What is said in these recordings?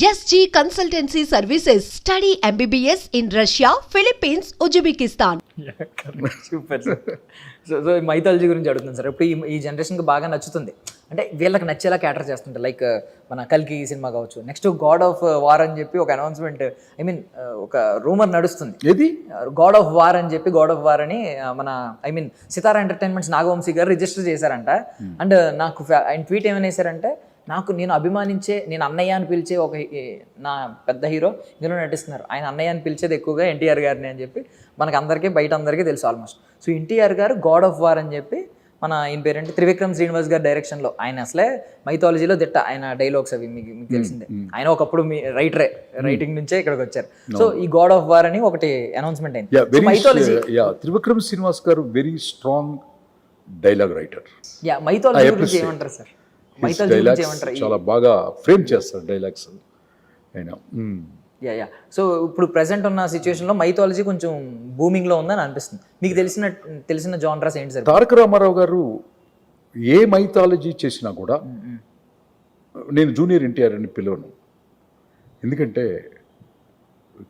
SG Consultancy Services. Study MBBS in Russia, Philippines, Uzbekistan. Super so so mythology గురించి అడుగుతుంది sir ఇప్పుడు ఈ ఈ జనరేషన్కి బాగా నచ్చుతుంది. అంటే వీళ్ళకి నచ్చేలా క్యాటర్ చేస్తుంటారు లైక్ మన కల్కి సినిమా కావచ్చు. నెక్స్ట్ గాడ్ ఆఫ్ వార్ అని చెప్పి ఒక అనౌన్స్మెంట్ ఐ మీన్ ఒక రూమర్ నడుస్తుంది. ఏది? గాడ్ ఆఫ్ వార్ అని చెప్పి గాడ్ ఆఫ్ వార్ అని ఆ, మన I mean Sitara entertainments Nagavamsi గారు రిజిస్టర్ చేశారంట. అండ్ నాకు fa- ఆయన ట్వీట్ ఏమైనా వేశారంటే నాకు నేను అభిమానించే నేను అన్నయ్య అని పిలిచే ఒక నా పెద్ద హీరో ఇందులో నటిస్తున్నారు. ఆయన అన్నయ్య అని పిలిచేది ఎక్కువగా ఎన్టీఆర్ గారిని అని చెప్పి మనకు అందరికీ బయట అందరికీ తెలుసు ఆల్మోస్ట్ సో ఎన్టీఆర్ గారు గాడ్ ఆఫ్ వార్ అని చెప్పి మన ఈయన పేరేంటి? త్రివిక్రమ్ శ్రీనివాస్ గారి డైరెక్షన్లో ఆయన అసలే మైథాలజీలో దిట్ట. ఆయన డైలాగ్స్ అవి మీకు మీకు తెలిసిందే. ఆయన ఒకప్పుడు మీ రైటరే రైటింగ్ నుంచే ఇక్కడికి వచ్చారు. సో ఈ గాడ్ ఆఫ్ వార్ అని ఒకటి అనౌన్స్మెంట్ అయింది. మైథాలజీ త్రివిక్రమ్ శ్రీనివాస్ గారు very strong dialogue writer ya mythology గురించి ఏమంటారు సార్ చాలా బాగా ఫ్రేమ్ చేస్తారు dialogues hmm. Ya yeah so ఇప్పుడు ప్రెసెంట్ ఉన్న సిచ్యువేషన్లో మైథాలజీ కొంచెం బూమింగ్లో ఉందని అనిపిస్తుంది. మీకు తెలిసిన తెలిసిన జానరాస్ ఏంటి సార్? తారక రామారావు గారు ఏ మైథాలజీ చేసినా కూడా నేను జూనియర్ ఎన్టీఆర్ అని పిలవను. ఎందుకంటే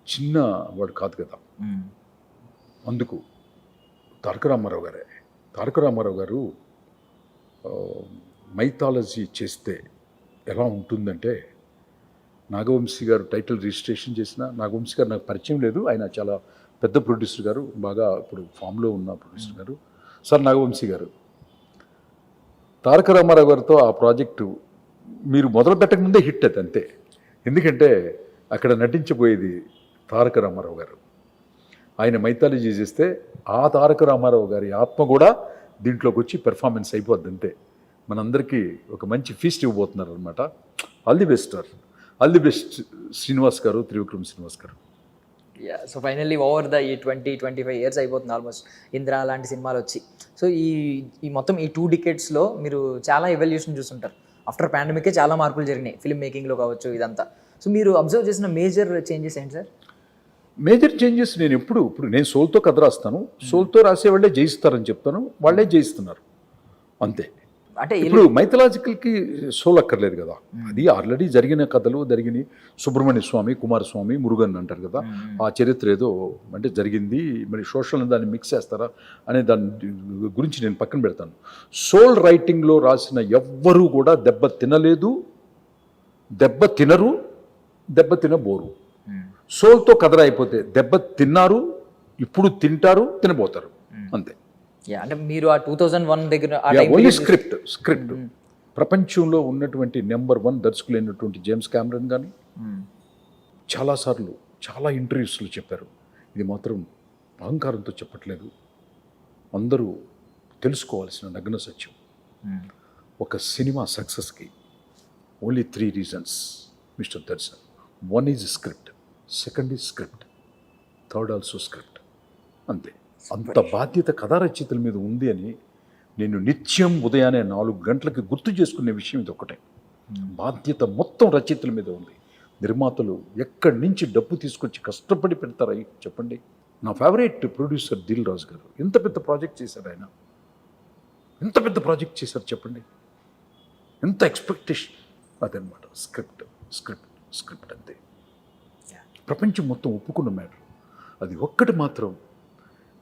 చిన్న వాడు కాదు కదా. మ్మ్. అందుకు తారక రామారావు గారే. తారక రామారావు గారు మైథాలజీ చేస్తే ఎలా ఉంటుందంటే నాగవంశీ గారు టైటిల్ రిజిస్ట్రేషన్ చేసిన నాగవంశీ గారు నాకు పరిచయం లేదు. ఆయన చాలా పెద్ద ప్రొడ్యూసర్ గారు బాగా ఇప్పుడు ఫామ్లో ఉన్న ప్రొడ్యూసర్ గారు. సార్ నాగవంశీ గారు తారక రామారావు గారితో ఆ ప్రాజెక్టు మీరు మొదలు పెట్టక ముందే హిట్ అది అంతే. ఎందుకంటే అక్కడ నటించబోయేది తారక రామారావు గారు. ఆయన మైథాలజీ చేస్తే ఆ తారక రామారావు గారి ఆత్మ కూడా దీంట్లోకి వచ్చి పెర్ఫార్మెన్స్ అయిపోద్ది అంతే. మనందరికీ ఒక మంచి ఫీస్ట్ ఇవ్వబోతున్నారు అనమాట all the best sir all the best Srinivas గారు త్రివిక్రమ్ శ్రీనివాస్ గారు. Yeah so finally over the ఈ ట్వంటీ ట్వంటీ ఫైవ్ ఇయర్స్ అయిపోతుంది ఆల్మోస్ట్ ఇంద్రా లాంటి సినిమాలు వచ్చి. సో ఈ ఈ మొత్తం ఈ టూ డికెట్స్లో మీరు చాలా ఎవల్యూషన్ చూస్తుంటారు. ఆఫ్టర్ పాండమికే చాలా మార్పులు జరిగినాయి. ఫిల్మ్ మేకింగ్లో కావచ్చు ఇదంతా. సో మీరు అబ్జర్వ్ చేసిన మేజర్ చేంజెస్ ఏంటి సార్ మేజర్ చేంజెస్ నేను ఎప్పుడు ఇప్పుడు నేను సోల్తో కథ రాస్తాను. సోల్తో రాసే వాళ్ళే జయిస్తారని చెప్తాను. వాళ్ళే జయిస్తున్నారు. అంతే. అంటే ఇప్పుడు మైథలాజికల్కి సోల్ అక్కర్లేదు కదా. అది ఆల్రెడీ జరిగిన కథలు జరిగినాయి సుబ్రహ్మణ్య స్వామి కుమారస్వామి మురుగన్ అంటారు కదా. ఆ చరిత్ర ఏదో అంటే జరిగింది మరి సోషల్ దాన్ని మిక్స్ చేస్తారా అనే దాని గురించి నేను పక్కన పెడతాను. సోల్ రైటింగ్లో రాసిన ఎవ్వరూ కూడా దెబ్బ తినలేదు దెబ్బ తినరు దెబ్బ తినబోరు. సోల్తో కథ అయిపోతే దెబ్బ తిన్నారు ఇప్పుడు తింటారు తినబోతారు. అంతే. అంటే మీరు ఆ టూ థౌజండ్ వన్ దగ్గర ఓన్లీ స్క్రిప్ట్ స్క్రిప్ట్ ప్రపంచంలో ఉన్నటువంటి నెంబర్ వన్ దర్శకులైనటువంటి జేమ్స్ కెమెరన్ కానీ. చాలాసార్లు చాలా ఇంటర్వ్యూస్లో చెప్పారు. ఇది మాత్రం అహంకారంతో చెప్పట్లేదు. అందరూ తెలుసుకోవాల్సిన నగ్న సత్యం. మ్మ్. ఒక సినిమా సక్సెస్కి only three reasons mister Darshan one is script second is script third also script అంతే. అంత బాధ్యత కథా రచయితల మీద ఉంది అని నేను నిత్యం ఉదయాన్నే నాలుగు గంటలకి గుర్తు చేసుకునే విషయం ఇది ఒకటే బాధ్యత మొత్తం రచయితల మీద ఉంది. నిర్మాతలు ఎక్కడి నుంచి డబ్బు తీసుకొచ్చి కష్టపడి పెడతారా చెప్పండి. నా ఫేవరెట్ ప్రొడ్యూసర్ దిల్ రాజు గారు ఎంత పెద్ద ప్రాజెక్ట్ చేశారు ఆయన. ఎంత పెద్ద ప్రాజెక్ట్ చేశారు చెప్పండి. ఎంత ఎక్స్పెక్టేషన్ అదనమాట స్క్రిప్ట్ స్క్రిప్ట్ స్క్రిప్ట్ అంతే. ప్రపంచం మొత్తం ఒప్పుకున్న మ్యాటర్. అది ఒక్కటి మాత్రం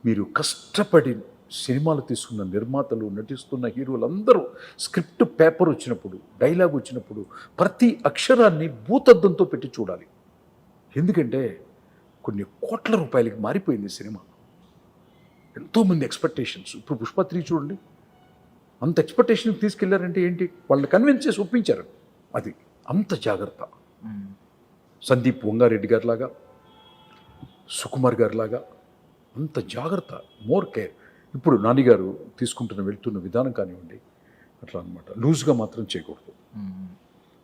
మీరు కష్టపడి సినిమాలు తీసుకున్న నిర్మాతలు నటిస్తున్న హీరోలందరూ స్క్రిప్ట్ పేపర్ వచ్చినప్పుడు డైలాగ్ వచ్చినప్పుడు ప్రతి అక్షరాన్ని భూతద్దంతో పెట్టి చూడాలి. ఎందుకంటే కొన్ని కోట్ల రూపాయలకి మారిపోయింది సినిమా. ఎంతోమంది ఎక్స్పెక్టేషన్స్ ఇప్పుడు పుష్ప త్రీ చూడండి. అంత ఎక్స్పెక్టేషన్కి తీసుకెళ్ళారంటే ఏంటి? వాళ్ళని కన్విన్స్ చేసి ఒప్పించారు. అది అంత జాగ్రత్త. సందీప్ వంగారెడ్డి గారిలాగా సుకుమార్ గారిలాగా అంత జాగ్రత్త మోర్ కేర్ ఇప్పుడు నాన్నగారు తీసుకుంటున్న వెళ్తున్న విధానం కానివ్వండి అట్లా అనమాట లూజ్గా మాత్రం చేయకూడదు.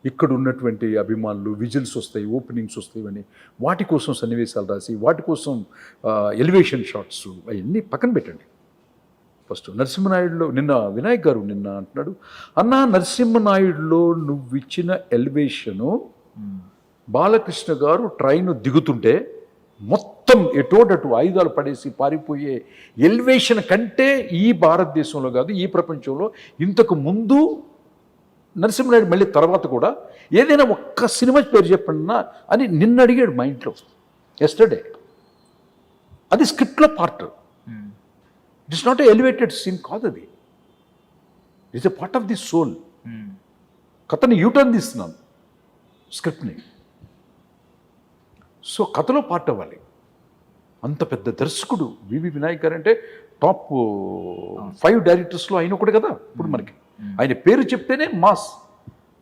ఇక్కడ ఉన్నటువంటి అభిమానులు విజిల్స్ వస్తాయి ఓపెనింగ్స్ వస్తాయి అని వాటి కోసం సన్నివేశాలు రాసి వాటి కోసం ఎలివేషన్ షాట్స్ అవన్నీ పక్కన పెట్టండి ఫస్ట్ నరసింహనాయుడులో నిన్న వినాయక్ గారు నిన్న అంటున్నాడు అన్నా నరసింహనాయుడులో నువ్వు ఇచ్చిన ఎలివేషను. బాలకృష్ణ గారు ట్రైన్ దిగుతుంటే మొత్తం ఎటోడటు ఆయుధాలు పడేసి పారిపోయే ఎలివేషన్ కంటే ఈ భారతదేశంలో కాదు ఈ ప్రపంచంలో ఇంతకు ముందు నరసింహనాయుడు మళ్ళీ తర్వాత కూడా ఏదైనా ఒక్క సినిమా పేరు చెప్పండినా అని నిన్ను అడిగాడు మా ఇంట్లో. ఎస్టర్డే అది స్క్రిప్ట్లో part. It is not elevated scene కాదు అది. It's a part of the soul కథని యూటర్న్ తీస్తున్నాను స్క్రిప్ట్ని. సో కథలో పార్ట్ అవ్వాలి. అంత పెద్ద దర్శకుడు వివి వినాయక్ గారు అంటే టాప్ ఫైవ్ డైరెక్టర్స్లో ఆయన ఒకటి కదా ఇప్పుడు మనకి. ఆయన పేరు చెప్తేనే మాస్.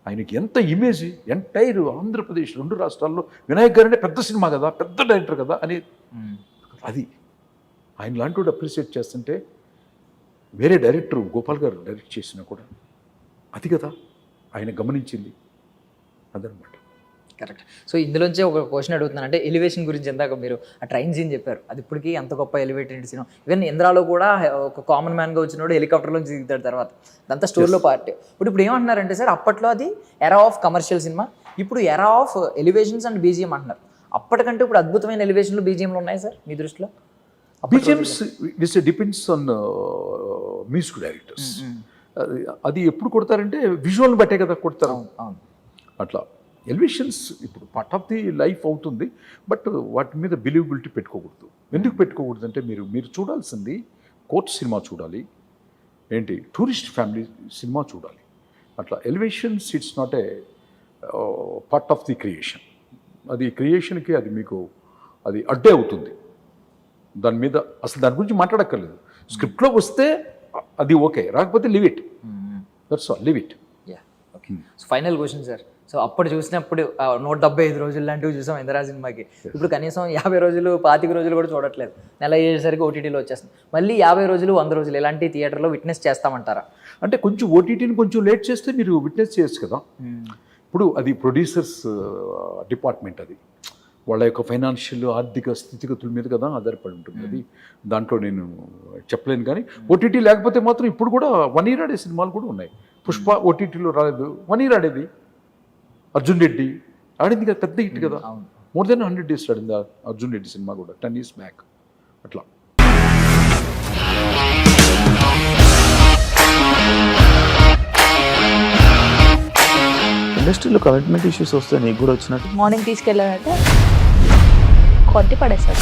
ఆయనకి ఎంత ఇమేజ్ ఎంటైర్ ఆంధ్రప్రదేశ్ రెండు రాష్ట్రాల్లో వినాయక్ గారు అంటే పెద్ద సినిమా కదా పెద్ద డైరెక్టర్ కదా అని అది. ఆయన లాంటి వాడు అప్రిషియేట్ చేస్తుంటే వేరే డైరెక్టర్ గోపాల్ గారు డైరెక్ట్ చేసినా కూడా అది కదా ఆయన గమనించింది. అదనమాట. కరెక్ట్ సో ఇందులోంచే ఒక క్వశ్చన్ అడుగుతున్నాను. అంటే ఎలివేషన్ గురించి ఇందాక మీరు ఆ ట్రైన్ సీన్ చెప్పారు. అది ఇప్పటికీ అంత గొప్ప ఎలివేటెడ్ సినిమా ఈవెన్ ఇంద్రాలో కూడా ఒక కామన్ మ్యాన్గా వచ్చినోడు హెలికాప్టర్లో దిగుతాడు తర్వాత. ఇదంతా స్టోరీలో పార్ట్ ఇప్పుడు ఇప్పుడు ఏమంటున్నారంటే సార్ అప్పట్లో అది ఎరా ఆఫ్ కమర్షియల్ సినిమా ఇప్పుడు era of elevations and BGM అంటున్నారు. అప్పటికంటే ఇప్పుడు అద్భుతమైన ఎలివేషన్లు బీజిఎంలు ఉన్నాయి సార్ మీ దృష్టిలో? BGMs it's depends on music directors అది ఎప్పుడు కొడతారంటే విజువల్ బట్టే కదా కొడతారు. అవును. అట్లా. ఎలివేషన్స్ ఇప్పుడు పార్ట్ ఆఫ్ ది లైఫ్ అవుతుంది బట్ వాటి మీద బిలీవబిలిటీ పెట్టుకోకూడదు. ఎందుకు పెట్టుకోకూడదు అంటే మీరు మీరు చూడాల్సింది కోర్ట్ సినిమా చూడాలి. ఏంటి? టూరిస్ట్ ఫ్యామిలీ సినిమా చూడాలి. అట్లా elevations it's not a part of the creation అది క్రియేషన్కి అది మీకు అది అడ్డే అవుతుంది. దాని మీద అసలు దాని గురించి మాట్లాడక్కర్లేదు. స్క్రిప్ట్లో వస్తే అది ఓకే రాకపోతే leave it that's all leave it yeah okay final question sir so అప్పుడు చూసినప్పుడు నూట డెబ్బై ఐదు రోజులు లాంటివి చూసాం ఇందిరా సినిమాకి. ఇప్పుడు కనీసం యాభై రోజులు పాతిక రోజులు కూడా చూడట్లేదు. నెల అయ్యేసరికి ఓటీటీలో వచ్చేస్తుంది. మళ్ళీ యాభై రోజులు వంద రోజులు ఇలాంటి థియేటర్లో విట్నెస్ చేస్తామంటారా? అంటే కొంచెం ఓటీటీని కొంచెం లేట్ చేస్తే మీరు విట్నెస్ చేయొచ్చు కదా. ఇప్పుడు అది ప్రొడ్యూసర్స్ డిపార్ట్మెంట్ అది. వాళ్ళ యొక్క ఫైనాన్షియల్ ఆర్థిక స్థితిగతుల మీద కదా ఆధారపడి ఉంటుంది అది. దాంట్లో నేను చెప్పలేను కానీ ఓటీటీ లేకపోతే మాత్రం ఇప్పుడు కూడా వన్ ఇయర్ ఆడే సినిమాలు కూడా ఉన్నాయి. పుష్ప ఓటీటీలో రాలేదు. వన్ ఇయర్ ఆడేది. అర్జున్ రెడ్డి ఆడింది కదా పెద్ద హిట్ కదా. మోర్ దెన్ హండ్రెడ్ డేస్ ఆడింది ఆ అర్జున్ రెడ్డి సినిమా కూడా. టెన్ ఇయర్స్ బ్యాక్ అట్లా. ఇండస్ట్రీలో కమిట్మెంట్ ఇష్యూస్ వస్తే నీకు కూడా వచ్చినట్టు? మార్నింగ్ తీసుకెళ్ళాడంటే కొట్టి పడేస్తాడు